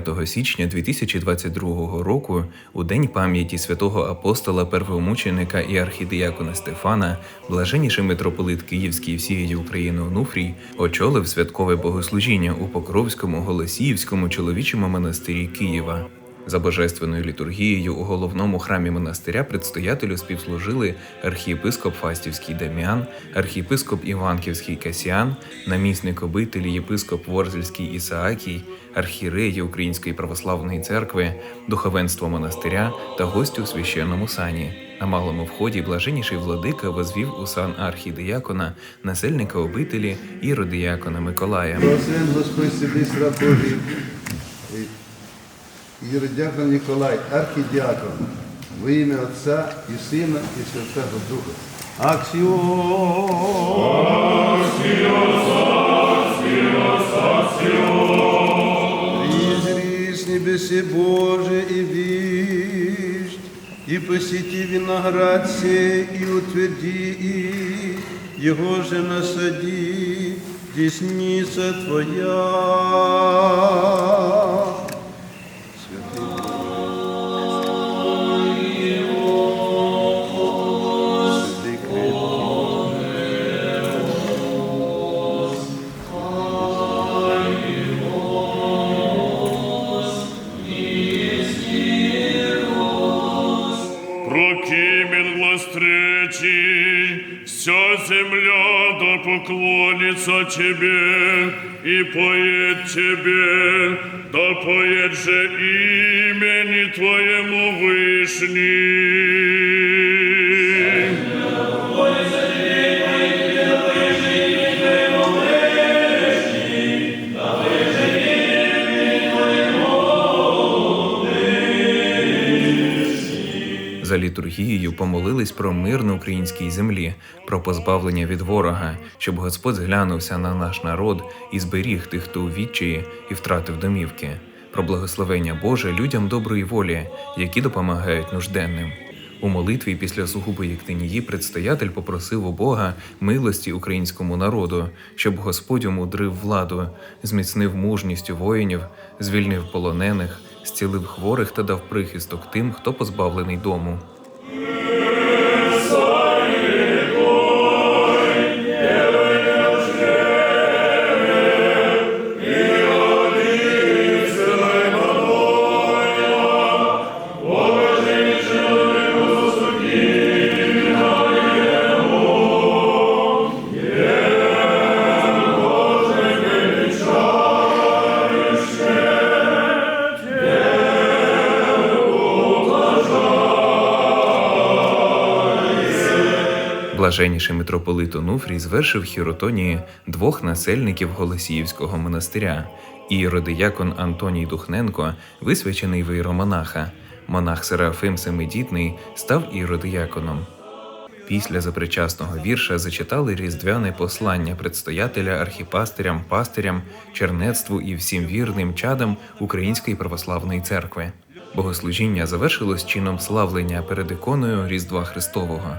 9 січня 2022 року, у день пам'яті святого апостола первомученика і архідіякона Стефана, блаженніший митрополит Київський всієї України Онуфрій очолив святкове богослужіння у Покровському Голосіївському чоловічому монастирі Києва. За божественною літургією у головному храмі монастиря предстоятелю співслужили архієпископ Фастівський Даміан, архієпископ Іванківський Касіан, намісник обителі єпископ Ворзельський Ісаакій, архієреї Української православної церкви, духовенство монастиря та гості у священному сані. На малому вході блаженніший владика возвів у сан архідіякона, насельника обителі і родиякона Миколая. Господь. Єродякон Ніколай, архідіакон, во ім'я Отця і Сина, і Святого Духа. Аксіо! Призри небеси Боже и вишь, и посети виноград сей, и утверди их, его же насади, десница Твоя. Поклонится Тебе и поет Тебе, да поет же имени Твоему Вышний. Літургією помолились про мир на українській землі, про позбавлення від ворога, щоб Господь зглянувся на наш народ і зберіг тих, хто у відчаї і втратив домівки, про благословення Боже людям доброї волі, які допомагають нужденним. У молитві після сугубої ктинії предстоятель попросив у Бога милості українському народу, щоб Господь умудрив владу, зміцнив мужністю воїнів, звільнив полонених, зцілив хворих та дав прихисток тим, хто позбавлений дому. Блаженніший митрополит Онуфрій звершив хіротонії двох насельників Голосіївського монастиря. і Іродиякон Антоній Духненко, висвячений в. Монах Серафим Семидітний став іродияконом. Після запричасного вірша зачитали різдвяне послання предстоятеля архіпастирям, пастирям, чернецтву і всім вірним чадам Української православної церкви. Богослужіння завершилось чином славлення перед іконою Різдва Христового.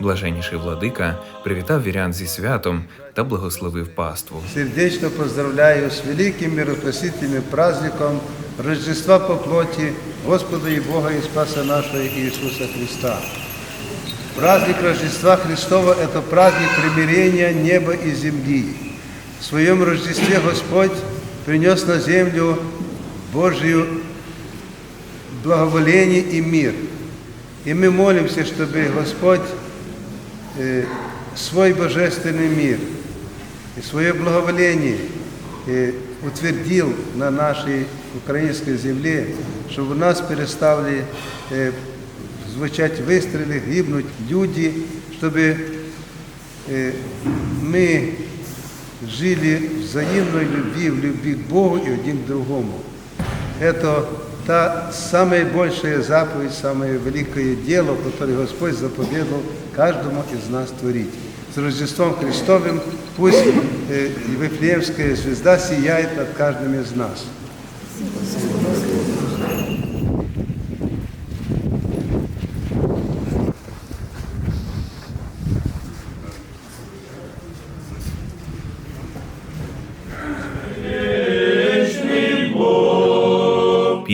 Блаженніший владика привітав вірян зі святом та благословив паству. Сердечно поздравляю с великим миропросительным праздником Рождества по плоти Господа и Бога и Спаса нашего Иисуса Христа. Праздник Рождества Христова – это праздник примирения неба и земли. В своем Рождестве Господь принес на землю Божью благоволение и мир. И мы молимся, чтобы Господь э, свой божественный мир и свое благоволение э, утвердил на нашей украинской земле, чтобы у нас перестали э, звучать выстрелы, гибнуть люди, чтобы э, мы жили в взаимной любви, в любви к Богу и один к другому. Это та самая большая заповедь, самое великое дело, которое Господь заповедал каждому из нас творить. с Рождеством Христовым. Пусть э, Вифлеемская звезда сияет над каждым из нас.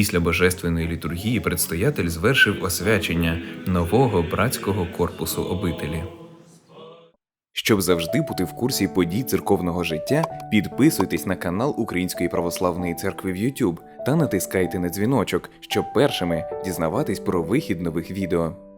Після божественної літургії предстоятель звершив освячення нового братського корпусу обителі. Щоб завжди бути в курсі подій церковного життя, підписуйтесь на канал Української православної церкви в YouTube та натискайте на дзвіночок, щоб першими дізнаватись про вихід нових відео.